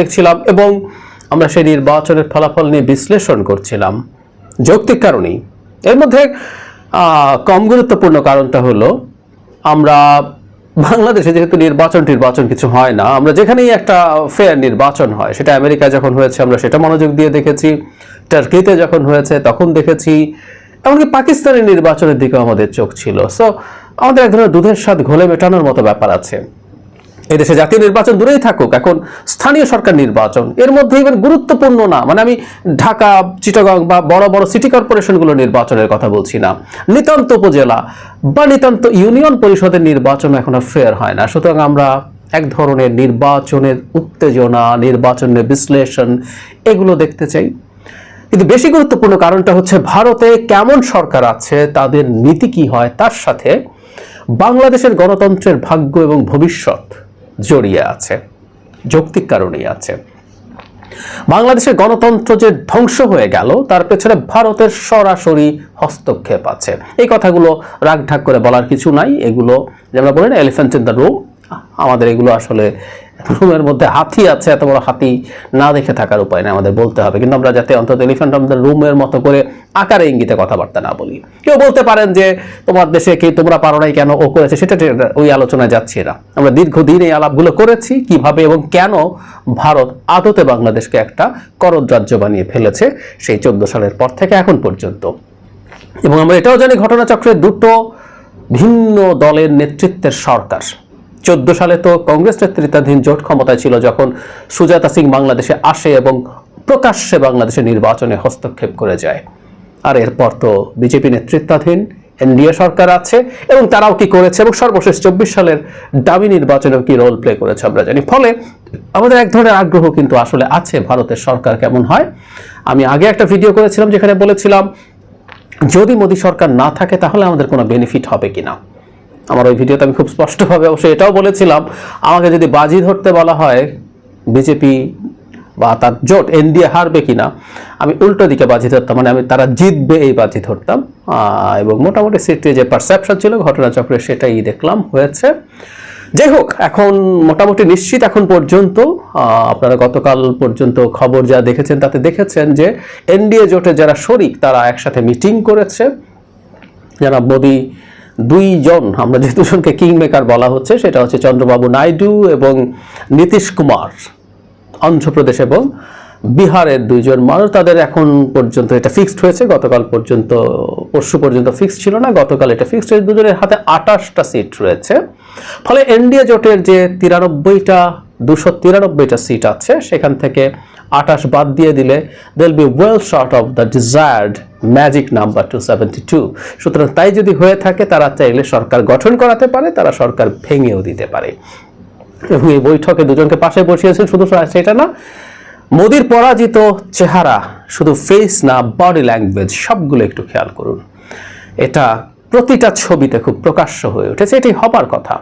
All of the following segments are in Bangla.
দেখছিলাম এবং আমরা সেই নির্বাচনের ফলাফল নিয়ে বিশ্লেষণ করছিলাম। যৌক্তিক কারণেই। এর মধ্যে কম গুরুত্বপূর্ণ কারণটা হলো, আমরা বাংলাদেশে যেহেতু নির্বাচন নির্বাচন কিছু হয় না, আমরা যেখানেই একটা ফেয়ার নির্বাচন হয়, সেটা আমেরিকায় যখন হয়েছে, আমরা সেটা মনোযোগ দিয়ে দেখেছি, টার্কিতে যখন হয়েছে, তখন দেখেছি, এমনকি পাকিস্তানের নির্বাচনের দিকেও আমাদের চোখ ছিল। সো আমাদের এক ধরনের দুধের স্বাদ ঘোলে মেটানোর মতো ব্যাপার আছে। এদেশে জাতীয় নির্বাচন দূরেই থাকুক, এখন স্থানীয় সরকার নির্বাচন। এর মধ্যে এবার গুরুত্বপূর্ণ না মানে আমি ঢাকা, চিটাগং বা বড় বড় সিটি কর্পোরেশনগুলো নির্বাচনের কথা বলছি না। নিতান্ত উপজেলা বা নিতান্ত ইউনিয়ন পরিষদের নির্বাচন এখনও ফেয়ার হয় না। সুতরাং আমরা এক ধরনের নির্বাচনের উত্তেজনা, নির্বাচনের বিশ্লেষণ এগুলো দেখতে চাই। কিন্তু বেশি গুরুত্বপূর্ণ কারণটা হচ্ছে ভারতে কেমন সরকার আছে, তাদের নীতি কি হয়, তার সাথে বাংলাদেশের গণতন্ত্রের ভাগ্য এবং ভবিষ্যৎ। জড়িয়ে আছে, যৌক্তিক কারণেই আছে। বাংলাদেশের গণতন্ত্র যে ধ্বংস হয়ে গেল, তার পেছনে ভারতের সরাসরি হস্তক্ষেপ আছে। এই কথাগুলো রাগঢাক করে বলার কিছু নাই। এগুলো যে আমরা বলি না এলিফ্যান্ট ইন দ্য রুম আমাদের এগুলো আসলে রুমের মধ্যে হাতি আছে, এত বড় হাতি না দেখে থাকার উপায় নেই, আমাদের বলতে হবে। কিন্তু আমরা যাতে অন্তত এলিফ্যান্ট দ্য রুমের মতো করে আকারে ইঙ্গিতে কথাবার্তা না বলি। কেউ বলতে পারেন যে, তোমার দেশে কি তোমরা পারো নাই কেন? ও করেছে, সেটা ওই আলোচনায় যাচ্ছি না। আমরা দীর্ঘদিন এই আলাপগুলো করেছি, কীভাবে এবং কেন ভারত আদতে বাংলাদেশকে একটা করদ রাজ্য বানিয়ে ফেলেছে সেই চোদ্দ সালের পর থেকে এখন পর্যন্ত। এবং আমরা এটাও জানি, ঘটনাচক্রে দুটো ভিন্ন দলের নেতৃত্বের সরকার। চোদ্দ সালে তো কংগ্রেস নেতৃত্বাধীন জোট ক্ষমতায় ছিল যখন সুজাতা সিং বাংলাদেশে আসে এবং প্রকাশ্যে বাংলাদেশের নির্বাচনে হস্তক্ষেপ করে যায়। আর এরপর তো বিজেপি নেতৃত্বাধীন, এনডিএ সরকার আছে এবং তারাও কি করেছে এবং সর্বশেষ চব্বিশ সালের দামি নির্বাচনেও কি রোল প্লে করেছে আমরা জানি। ফলে আমাদের এক ধরনের আগ্রহ কিন্তু আসলে আছে ভারতের সরকার কেমন হয়। আমি আগে একটা ভিডিও করেছিলাম যেখানে বলেছিলাম, যদি মোদী সরকার না থাকে তাহলে আমাদের কোনো বেনিফিট হবে কিনা। আমার ওই ভিডিওতে আমি খুব স্পষ্টভাবে অবশ্যই এটাও বলেছিলাম, আমাকে যদি বাজি ধরতে বলা হয় বিজেপি বা তার জোট এনডিএ হারবে কিনা, আমি উল্টো দিকে বাজি ধরতাম মানে আমি তারা জিতবে এই বাজি ধরতাম। এবং মোটামুটি সিটে যে পারসেপশন ছিল, ঘটনাচক্রে সেটাই দেখলাম, হয়েছে। যাই হোক, এখন মোটামুটি নিশ্চিত এখন পর্যন্ত আপনারা গতকাল পর্যন্ত খবর যা দেখেছেন তাতে দেখেছেন যে এনডিএ জোটে যারা শরিক, তারা একসাথে মিটিং করেছে। জনাব মোদী দুইজন, আমরা যে দুজনকে কিং মেকার বলা হচ্ছে, সেটা হচ্ছে চন্দ্রবাবু নাইডু এবং নীতিশ কুমার, অন্ধ্রপ্রদেশ এবং বিহারের দুইজন মানুষ। তাদের এখন পর্যন্ত এটা ফিক্সড হয়েছে, গতকাল পর্যন্ত, পরশু পর্যন্ত ফিক্সড ছিল না, গতকাল এটা ফিক্সড হয়েছে। দুজনের হাতে আঠাশটা সিট রয়েছে। ফলে এনডিএ জোটের যে তিরানব্বইটা দুশো তিরানব্বইটা সিট আছে। সেখান থেকে আঠাশ বাদ দিয়ে দিলে they'll be well short of the desired magic number two seventy two সুতরাং তাই যদি হয়ে থাকে, তারা চাইলে সরকার গঠন করাতে পারে, তারা সরকার ভেঙেও দিতে পারে। এবং এই বৈঠকে দুজনকে পাশে বসিয়েছেন শুধু সেটা না, মোদির পরাজিত চেহারা, শুধু ফেস না বডি ল্যাঙ্গুয়েজ সবগুলো একটু খেয়াল করুন। এটা প্রতিটা ছবিতে খুব প্রকাশ্য হয়ে উঠেছে। এটি হবার কথা।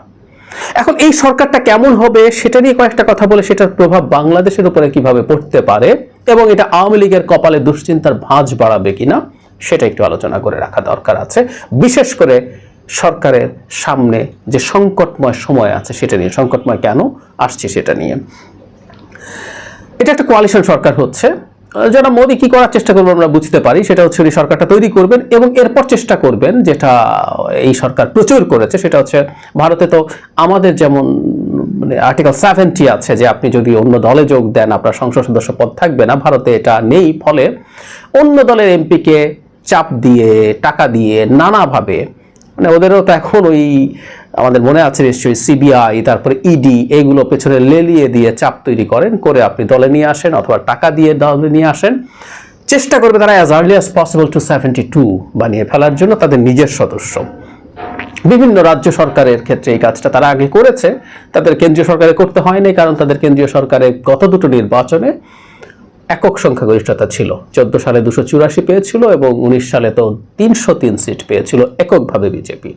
এখন এই সরকারটা কেমন হবে সেটা নিয়ে কয়েকটা কথা বলে সেটার প্রভাব বাংলাদেশের উপরে কীভাবে পড়তে পারে এবং এটা আওয়ামী লীগের কপালে দুশ্চিন্তার ভাঁজ বাড়াবে কিনা সেটা একটু আলোচনা করে রাখা দরকার আছে। বিশেষ করে সরকারের সামনে যে সংকটময় সময় আছে সেটা নিয়ে। সংকটময় কেন? আসছে সেটা নিয়ে। এটা একটা কোয়ালিশন সরকার হচ্ছে। যারা মোদী কি করার চেষ্টা করবেন আমরা বুঝতে পারি, সেটা হচ্ছে উনি সরকারটা তৈরি করবেন এবং এরপর চেষ্টা করবেন যেটা এই সরকার প্রচুর করেছে, সেটা হচ্ছে ভারতে তো আমাদের যেমন মানে আর্টিকেল সেভেন্টি আছে যে আপনি যদি অন্য দলে যোগ দেন আপনার সংসদ সদস্য পদ থাকবে না, ভারতে এটা নেই, ফলে অন্য দলের এমপিকে চাপ দিয়ে, টাকা দিয়ে নানাভাবে মানে ওদেরও তো এখন ওই আমাদের মনে আছে নিশ্চয়ই সিবিআই তারপরে ইডি এইগুলো পেছনে লেলিয়ে দিয়ে চাপ তৈরি করেন, করে আপনি দলে নিয়ে আসেন অথবা টাকা দিয়ে দলে নিয়ে আসেন। চেষ্টা করবে তারা as early as possible two seventy two বানিয়ে ফেলার জন্য তাদের নিজের সদস্য। বিভিন্ন রাজ্য সরকারের ক্ষেত্রে এই কাজটা তারা আগে করেছে, তাদের কেন্দ্রীয় সরকারে করতে হয়নি, কারণ তাদের কেন্দ্রীয় সরকারে গত দুটো নির্বাচনে একক সংখ্যাগরিষ্ঠতা ছিল। চোদ্দ সালে দুশো চুরাশি পেয়েছিল এবং উনিশ সালে তো তিনশো তিন সিট পেয়েছিল এককভাবে বিজেপি।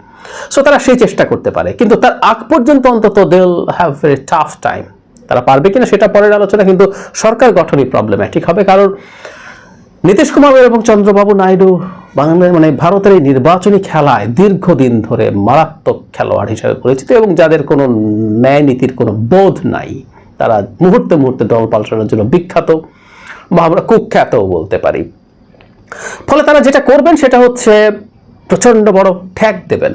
সো তারা সেই চেষ্টা করতে পারে। কিন্তু তার আগ পর্যন্ত অন্তত they have very tough time তারা পারবে কিনা সেটা পরের আলোচনা, কিন্তু সরকার গঠনই প্রবলেম্যাটিক হবে। কারণ নীতিশ কুমার এবং চন্দ্রবাবু নাইডু বাংলা মানে ভারতের এই নির্বাচনী খেলায় দীর্ঘদিন ধরে মারাত্মক খেলোয়াড় হিসেবে পরিচিত এবং যাদের কোনো ন্যায় নীতির কোনো বোধ নাই, তারা মুহূর্তে মুহূর্তে দল পাল্টানোর জন্য বিখ্যাত। বা আমরা কুখ্যাতও বলতে পারি। ফলে তারা যেটা করবেন সেটা হচ্ছে প্রচণ্ড বড় ঠ্যাক দেবেন।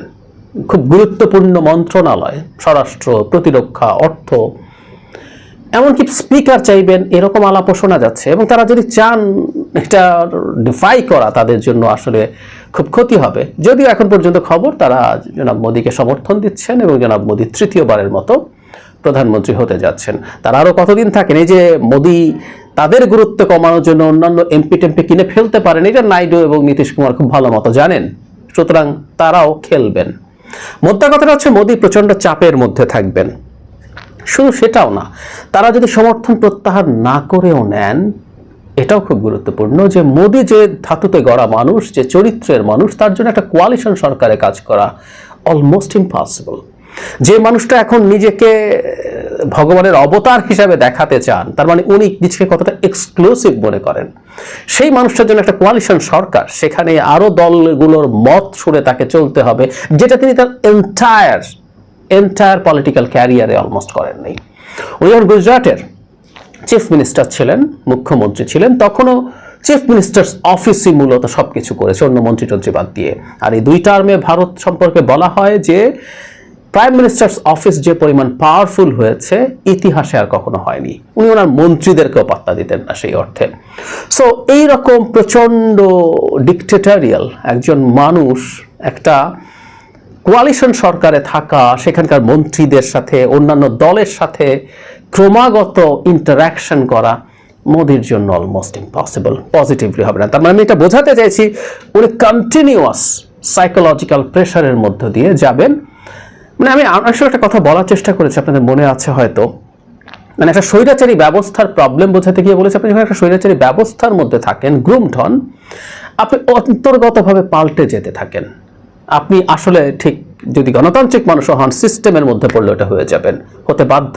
খুব গুরুত্বপূর্ণ মন্ত্রণালয়, স্বরাষ্ট্র, প্রতিরক্ষা, অর্থ, এমনকি স্পিকার চাইবেন, এরকম আলাপও শোনা যাচ্ছে। এবং তারা যদি চান এটা ডিফাই করা, তাদের জন্য আসলে খুব ক্ষতি হবে। যদিও এখন পর্যন্ত খবর তারা জনাব মোদীকে সমর্থন দিচ্ছেন এবং জনাব মোদী তৃতীয়বারের মতো প্রধানমন্ত্রী হতে যাচ্ছেন। তারা আরও কতদিন থাকেন? এই যে মোদী, তাদের গুরুত্ব কমানোর জন্য অন্যান্য এমপি টেম্পি কিনে ফেলতে পারেন, এটা নাইডু এবং নীতিশ কুমার খুব ভালো মতো জানেন। সুতরাং তারাও খেলবেন। মোদ্দা কথাটা হচ্ছে, মোদী প্রচণ্ড চাপের মধ্যে থাকবেন। শুধু সেটাও না, তারা যদি সমর্থন প্রত্যাহার না করেও নেন, এটাও খুব গুরুত্বপূর্ণ যে মোদী যে ধাতুতে গড়া মানুষ, যে চরিত্রের মানুষ, তার জন্য একটা কোয়ালিশন সরকারে কাজ করা অলমোস্ট ইম্পসিবল যে মানুষটা এখন নিজেকে ভগবানের অবতার হিসাবে দেখাতে চান, তার মানে উনি নিজেকে কতটা এক্সক্লুসিভ মনে করেন। সেই মানুষটার জন্য একটা কোয়ালিশন সরকার, সেখানে আরও দলগুলোর মত শুনে তাকে চলতে হবে, যেটা তিনি তার এন্টায়ার এন্টায়ার পলিটিক্যাল ক্যারিয়ারে অলমোস্ট করেন করেননি। উনি যখন গুজরাটের চিফ মিনিস্টার ছিলেন, মুখ্যমন্ত্রী ছিলেন, তখনও চিফ মিনিস্টার্স অফিসই মূলত সব কিছু করেছে, অন্য মন্ত্রী টন্ত্রী বাদ দিয়ে। আর এই দুই টার্মে ভারত সম্পর্কে বলা হয় যে প্রাইম মিনিস্টার্স অফিস যে পরিমাণ পাওয়ারফুল হয়েছে, ইতিহাসে আর কখনো হয়নি। উনি ওনার মন্ত্রীদেরকেও পাত্তা দিতেন না সেই অর্থে। সো এই রকম প্রচণ্ড ডিকটেটারিয়াল একজন মানুষ, একটা কোয়ালিশন সরকারে থাকা, সেখানকার মন্ত্রীদের সাথে, অন্যান্য দলের সাথে ক্রমাগত ইন্টারাকশন করা মোদির জন্য অলমোস্ট ইম্পসিবল পজিটিভলি হবে না। তার মানে আমি এটা বোঝাতে চাইছি, উনি কন্টিনিউয়াস সাইকোলজিক্যাল প্রেশারের মধ্য দিয়ে যাবেন মানে আমি আসলে একটা কথা বলার চেষ্টা করেছি, আপনাদের মনে আছে হয়তো। মানে একটা স্বৈরাচারী ব্যবস্থার প্রবলেম বোঝাতে গিয়ে বলেছে, আপনি যখন একটা স্বৈরাচারী ব্যবস্থার মধ্যে থাকেন গ্রুমড হন, আপনি অন্তর্গতভাবে পাল্টে যেতে থাকেন। আপনি আসলে ঠিক যদি গণতান্ত্রিক মানুষ হন সিস্টেমের মধ্যে পড়লে ওটা হয়ে যাবেন, হতে বাধ্য।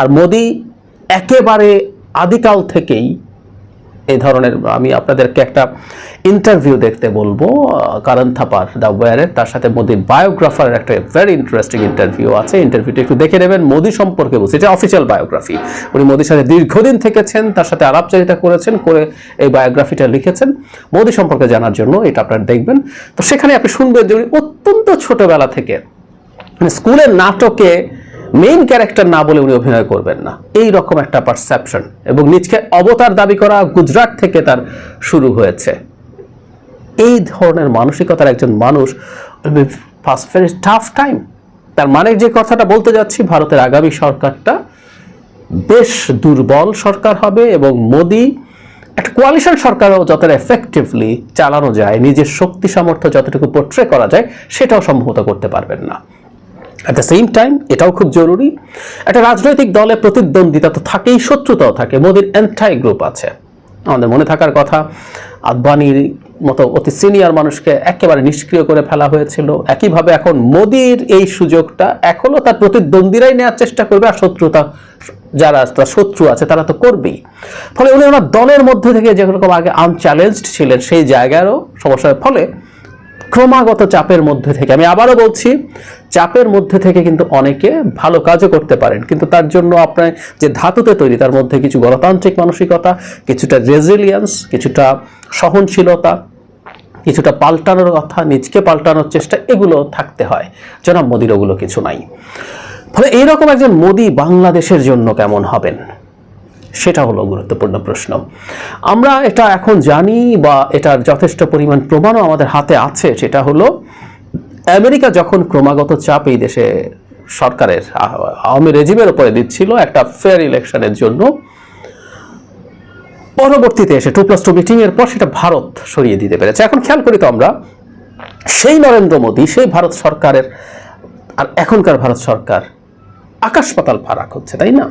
আর মোদি একেবারে আদিকাল থেকেই এই ধরনের, আমি আপনাদেরকে একটা ইন্টারভিউ দেখতে বলব কারণ থাপার দ্য ওয়ারের, তার সাথে মোদির বায়োগ্রাফারের একটা ভেরি ইন্টারেস্টিং ইন্টারভিউ আছে। ইন্টারভিউটা একটু দেখে নেবেন, মোদি সম্পর্কে বলছি, এটা অফিসিয়াল বায়োগ্রাফি উনি মোদির সাথে দীর্ঘদিন থেকেছেন, তার সাথে আলাপচারিতা করেছেন, করে এই বায়োগ্রাফিটা লিখেছেন। মোদি সম্পর্কে জানার জন্য এটা আপনারা দেখবেন। তো সেখানে আপনি শুনবেন যে উনি অত্যন্ত ছোটবেলা থেকে মানে স্কুলের নাটকে মেইন ক্যারেক্টার না বলে উনি অভিনয় করবেন না। এই রকম একটা পারসেপশন এবং নিজকে অবতার দাবি করা গুজরাট থেকে তার শুরু হয়েছে। এই ধরনের মানসিকতার একজন মানুষ ফার্স্ট ভেরি টাফ টাইম তার মানে যে কথাটা বলতে যাচ্ছি, ভারতের আগামী সরকারটা বেশ দুর্বল সরকার হবে এবং মোদি একটা কোয়ালিশন সরকারও যতটা এফেক্টিভলি চালানো যায়, নিজের শক্তি সামর্থ্য যতটুকু পোট্রে করা যায়, সেটাও সম্ভবত করতে পারবেন না। অ্যাট দ্য সেম টাইম এটাও খুব জরুরি, একটা রাজনৈতিক দলে প্রতিদ্বন্দ্বিতা তো থাকেই, শত্রুতাও থাকে। মোদির অ্যান্টাই গ্রুপ আছে। আমাদের মনে থাকার কথা, আদবানির মতো অতি সিনিয়র মানুষকে একেবারে নিষ্ক্রিয় করে ফেলা হয়েছিল। একইভাবে এখন মোদির এই সুযোগটা এখনও তার প্রতিদ্বন্দ্বীরাই নেওয়ার চেষ্টা করবে, আর শত্রুতা, যারা তার শত্রু আছে, তারা তো করবেই। ফলে উনি ওনার দলের মধ্যে থেকে যেরকম আগে আনচ্যালেঞ্জড ছিলেন, সেই জায়গারও সমস্যার ফলে ক্রমাগত চাপের মধ্যে থেকে, আমি আবারও বলছি, চাপের মধ্যে থেকে কিন্তু অনেকে ভালো কাজও করতে পারেন, কিন্তু তার জন্য আপনার যে ধাতুতে তৈরি, তার মধ্যে কিছু গণতান্ত্রিক মানসিকতা, কিছুটা রেজিলিয়েন্স কিছুটা সহনশীলতা, কিছুটা পাল্টানোর কথা, নিজকে পাল্টানোর চেষ্টা, এগুলো থাকতে হয়। জনাব মোদির ওগুলো কিছু নাই। ফলে এইরকম একজন মোদি বাংলাদেশের জন্য কেমন হবেন? সেটা হলো গুরুত্বপূর্ণ প্রশ্ন। আমরা এটা এখন জানি বা এটার যথেষ্ট পরিমাণ প্রমাণও আমাদের হাতে আছে, সেটা হলো আমেরিকা যখন ক্রমাগত চাপ এই দেশে সরকারের, আওয়ামী রেজিমের উপরে দিচ্ছিল একটা ফেয়ার ইলেকশনের জন্য, পরবর্তীতে এসে টু প্লাস টু মিটিংয়ের পর সেটা ভারত সরিয়ে দিতে পেরেছে। এখন খেয়াল করি তো আমরা, সেই নরেন্দ্র মোদী, সেই ভারত সরকারের আর এখনকার ভারত সরকার আকাশ পাতাল ফারাক হচ্ছে, তাই না?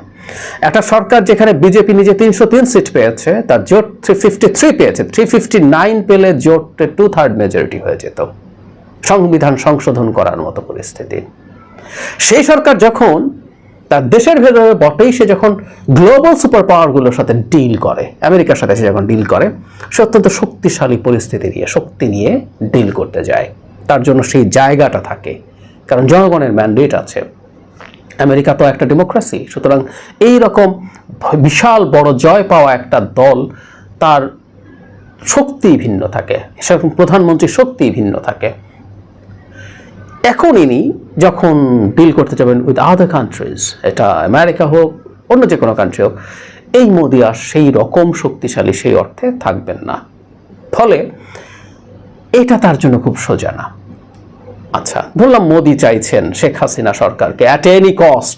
একটা সরকার যেখানে বিজেপি নিজে তিনশো তিন সিট পেয়েছে, তার জোট থ্রি ফিফটি থ্রি পেয়েছে থ্রি ফিফটি নাইন পেলে জোটে টু থার্ড মেজরিটি হয়ে যেত। সংবিধান সংশোধন করার মতো পরিস্থিতি। সেই সরকার যখন তার দেশের ভেতরে বটেই সে যখন গ্লোবাল সুপার পাওয়ারগুলোর সাথে ডিল করে, আমেরিকার সাথে সে যখন ডিল করে, সে অত্যন্ত শক্তিশালী পরিস্থিতি নিয়ে, শক্তি নিয়ে ডিল করতে যায়। তার জন্য সেই জায়গাটা থাকে। কারণ জনগণের ম্যান্ডেট আছে। আমেরিকা তো একটা ডেমোক্রেসি সুতরাং এই রকম বিশাল বড় জয় পাওয়া একটা দল, তার শক্তি ভিন্ন থাকে, সেরকম প্রধানমন্ত্রীর শক্তি ভিন্ন থাকে। এখন ইনি যখন ডিল করতে যাবেন উইথ আদার কান্ট্রিজ এটা আমেরিকা হোক, অন্য যে কোনো কান্ট্রি হোক, এই মোদি আর সেই রকম শক্তিশালী সেই অর্থে থাকবেন না। ফলে এটা তার জন্য খুব সোজা না। আচ্ছা ধরলাম মোদি চাইছেন শেখ হাসিনা সরকারকে অ্যাট এনি কস্ট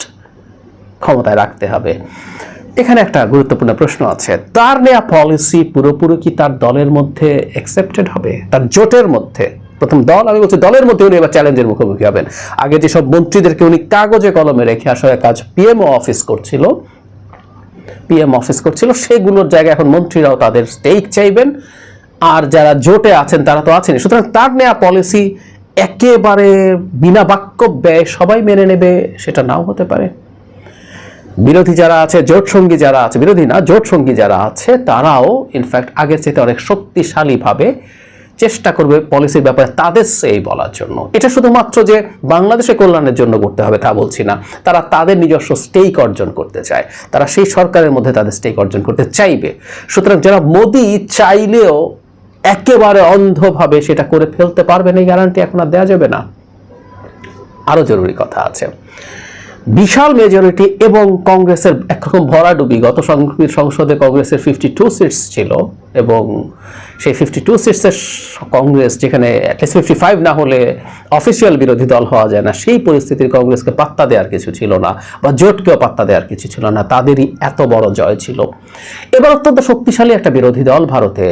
ক্ষমতায় রাখতে হবে। এখানে একটা গুরুত্বপূর্ণ প্রশ্ন আছে, তার নেয়া পলিসি পুরোপুরি কি তার দলের মধ্যে অ্যাকসেপ্টেড হবে? তার জোটের মধ্যে? প্রথম দল, আমি বলছি দলের মধ্যে উনি এবার চ্যালেঞ্জের মুখোমুখি হবেন। আগে যেসব মন্ত্রীদেরকে উনি কাগজে কলমে রেখে আসলে কাজ পিএমও অফিস করছিল পিএম অফিস করছিল, সেগুলোর জায়গায় এখন মন্ত্রীরাও তাদের স্টেক চাইবেন। আর যারা জোটে আছেন তারা তো আছেন সুতরাং তার নেয়া পলিসি একেবারে বিনা বাক্য ব্যয় সবাই মেনে নেবে, সেটা নাও হতে পারে। বিরোধী যারা আছে, জোট সঙ্গী যারা আছে, বিরোধী না, জোট সঙ্গী যারা আছে, তারাও ইনফ্যাক্ট আগের চেয়ে অনেক শক্তিশালীভাবে চেষ্টা করবে পলিসির ব্যাপারে তাদের সেই বলার জন্য। এটা শুধুমাত্র যে বাংলাদেশের কল্যাণের জন্য করতে হবে তা বলছি না। তারা তাদের নিজস্ব স্টেক অর্জন করতে চায়। তারা সেই সরকারের মধ্যে তাদের স্টেক অর্জন করতে চাইবে। সুতরাং যারা মোদি চাইলেও একেবারে অন্ধভাবে সেটা করে ফেলতে পারবেন এই গ্যারান্টি এখন আর দেওয়া যাবে না। আরও জরুরি কথা আছে। বিশাল মেজরিটি এবং কংগ্রেসের একরকম ভরাডুবি, গত সংসদ- সংসদে কংগ্রেসের ফিফটি টু সিটস ছিল। এবং সেই ফিফটি টু সিটসের কংগ্রেস যেখানে অ্যাটলিস্ট ফিফটি ফাইভ না হলে অফিসিয়াল বিরোধী দল হওয়া যায় না, সেই পরিস্থিতির কংগ্রেসকে পাত্তা দেওয়ার কিছু ছিল না বা জোটকেও পাত্তা দেওয়ার কিছু ছিল না, তাদেরই এত বড় জয় ছিল। এবার অত্যন্ত শক্তিশালী একটা বিরোধী দল ভারতে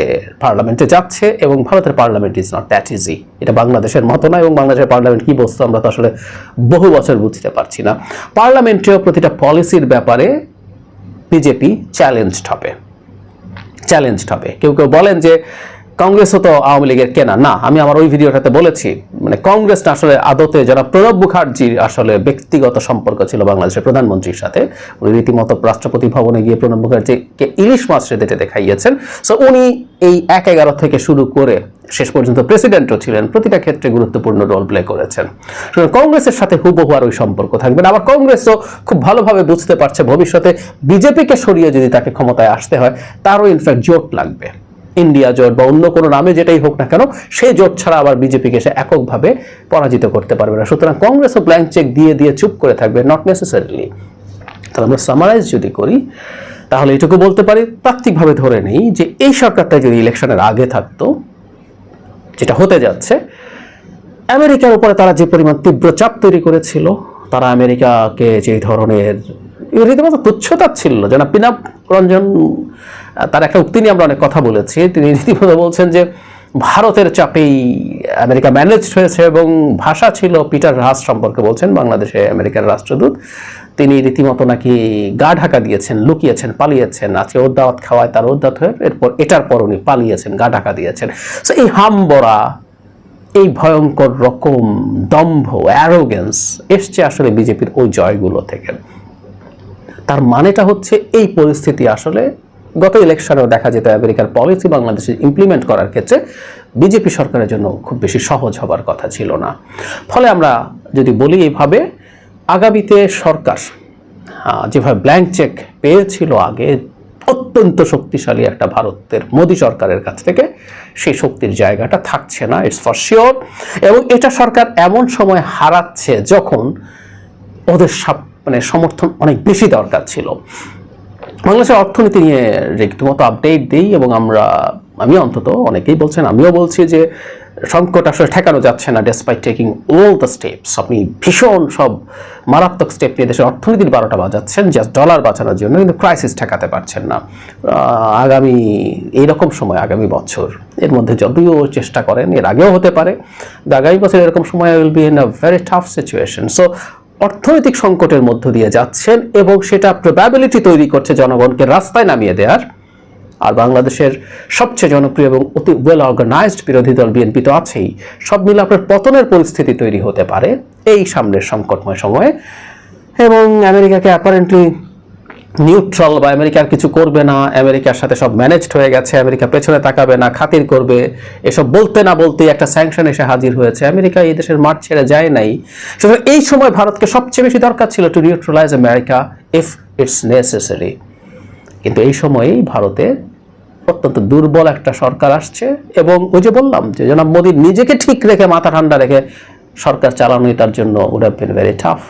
পার্লামেন্টে যাচ্ছে এবং ভারতের parliament is not that easy এটা বাংলাদেশের মতো না এবং বাংলাদেশের পার্লামেন্ট কি বস্তু আমরা তো আসলে বহু বছর বুঝতে পারছি না। পার্লামেন্টেও প্রতিটা পলিসির ব্যাপারে বিজেপি চ্যালেঞ্জড হবে। চ্যালেঞ্জড হবে। কেউ কেউ বলেন যে কংগ্রেসও তো আওয়ামী লীগের কেনা। না, আমি আমার ওই ভিডিওটাতে বলেছি মানে কংগ্রেস আসলে আদতে যারা প্রণব মুখার্জির আসলে ব্যক্তিগত সম্পর্ক ছিল বাংলাদেশের প্রধানমন্ত্রীর সাথে, উনি রীতিমতো রাষ্ট্রপতি ভবনে গিয়ে প্রণব মুখার্জিকে ইলিশ মাছ রেঁধেতে দেখাইয়েছেন। সো উনি এই এক এগারো থেকে শুরু করে শেষ পর্যন্ত প্রেসিডেন্টও ছিলেন, প্রতিটা ক্ষেত্রে গুরুত্বপূর্ণ রোল প্লে করেছেন। কংগ্রেসের সাথে হুবহু আর ওই সম্পর্ক থাকবে আবার কংগ্রেসও খুব ভালোভাবে বুঝতে পারছে ভবিষ্যতে বিজেপিকে সরিয়ে যদি তাকে ক্ষমতায় আসতে হয়, তারও ইনফ্যাক্ট জোট লাগবে। ইন্ডিয়া জোট বা অন্য কোনো নামে যেটাই হোক না কেন, সেই জোট ছাড়া আবার বিজেপিকে সে এককভাবে পরাজিত করতে পারবে না। সুতরাং কংগ্রেসও ব্ল্যাঙ্ক চেক দিয়ে দিয়ে চুপ করে থাকবে নট নেসেসারিলি তাহলে আমরা সামারাইজ যদি করি, তাহলে এটুকু বলতে পারি তাত্ত্বিকভাবে ধরে নেই যে এই সরকারটা যদি ইলেকশনের আগে থাকতো, যেটা হতে যাচ্ছে, আমেরিকার উপরে তারা যে পরিমাণ তীব্র চাপ তৈরি করেছিল, তারা আমেরিকাকে যে ধরনের রীতিমতো তুচ্ছতা ছিল যেন পিনাপ রঞ্জন তার একটা উক্তি নিয়ে আমরা অনেক কথা বলেছি। তিনি রীতিমতো বলছেন যে ভারতের চাপেই আমেরিকা ম্যানেজ হয়েছে এবং ভাষা ছিল পিটার রাস সম্পর্কে বলছেন বাংলাদেশে আমেরিকার রাষ্ট্রদূত। তিনি রীতিমতো নাকি গা ঢাকা দিয়েছেন, লুকিয়েছেন, পালিয়েছেন। আজকে ওর দাওয়াত খাওয়ায় তার ওর হয়ে এরপর এটার পর উনি পালিয়েছেন, গা ঢাকা দিয়েছেন। সো এই হামবরা, এই ভয়ঙ্কর রকম দম্ভ অ্যারোগেন্স এসছে আসলে বিজেপির ওই জয়গুলো থেকে। তার মানেটা হচ্ছে এই পরিস্থিতি আসলে গত ইলেকশনেও দেখা যেত আমেরিকার পলিসি বাংলাদেশে ইমপ্লিমেন্ট করার ক্ষেত্রে বিজেপি সরকারের জন্য খুব বেশি সহজ হবার কথা ছিল না। ফলে আমরা যদি বলি এইভাবে, আগামীতে সরকার যেভাবে ব্ল্যাঙ্ক চেক পেয়েছিল আগে, অত্যন্ত শক্তিশালী একটা ভারতের মোদি সরকারের কাছ থেকে, সেই শক্তির জায়গাটা থাকছে না ইটস ফর শিওর এবং এটা সরকার এমন সময় হারাচ্ছে যখন ওদের সাপ- মানে সমর্থন অনেক বেশি দরকার ছিল। বাংলাদেশের অর্থনীতি নিয়ে রীতিমতো আপডেট দিই এবং আমরা, আমি অন্তত, অনেকেই বলছেন, আমিও বলছি যে সংকট আসলে ঠেকানো যাচ্ছে না despite taking all the steps আপনি ভীষণ সব মারাত্মক স্টেপ নিয়ে দেশের অর্থনীতির বারোটা বাজাচ্ছেন জাস্ট ডলার বাঁচানোর জন্য কিন্তু ক্রাইসিস ঠেকাতে পারছেন না। আগামী, এইরকম সময়, আগামী বছর, এর মধ্যে যদিও চেষ্টা করেন, এর আগেও হতে পারে আগামী বছর এরকম সময় will be in a very tough situation so অর্থনৈতিক সংকটের মধ্য দিয়ে যাচ্ছেন এবং সেটা প্রবাবিলিটি তৈরি করছে জনগণকে রাস্তায় নামিয়ে দেওয়ার আর বাংলাদেশের সবচেয়ে জনপ্রিয় এবং অতি ওয়েল অর্গানাইজড বিরোধী দল বিএনপি তো আছেই। সব মিলে আপনার পতনের পরিস্থিতি তৈরি হতে পারে এই সামনের সংকটময় সময়ে। এবং আমেরিকাকে অ্যাপারেন্টলি নিউট্রাল বা আমেরিকার কিছু করবে না, আমেরিকার সাথে সব ম্যানেজড হয়ে গেছে, আমেরিকা পেছনে তাকাবে না, খাতির করবে, এসব বলতে না বলতে একটা স্যাংশন এসে হাজির হয়েছে। আমেরিকা এই দেশের মাঠ ছেড়ে যায় নাই। সুতরাং এই সময় ভারতকে সবচেয়ে বেশি দরকার ছিল to neutralise America if it's necessary কিন্তু এই সময়েই ভারতে অত্যন্ত দুর্বল একটা সরকার আসছে এবং ওই যে বললাম যে জনাব মোদী নিজেকে ঠিক রেখে মাথা ঠান্ডা রেখে সরকার চালানোই তার জন্য would have been very tough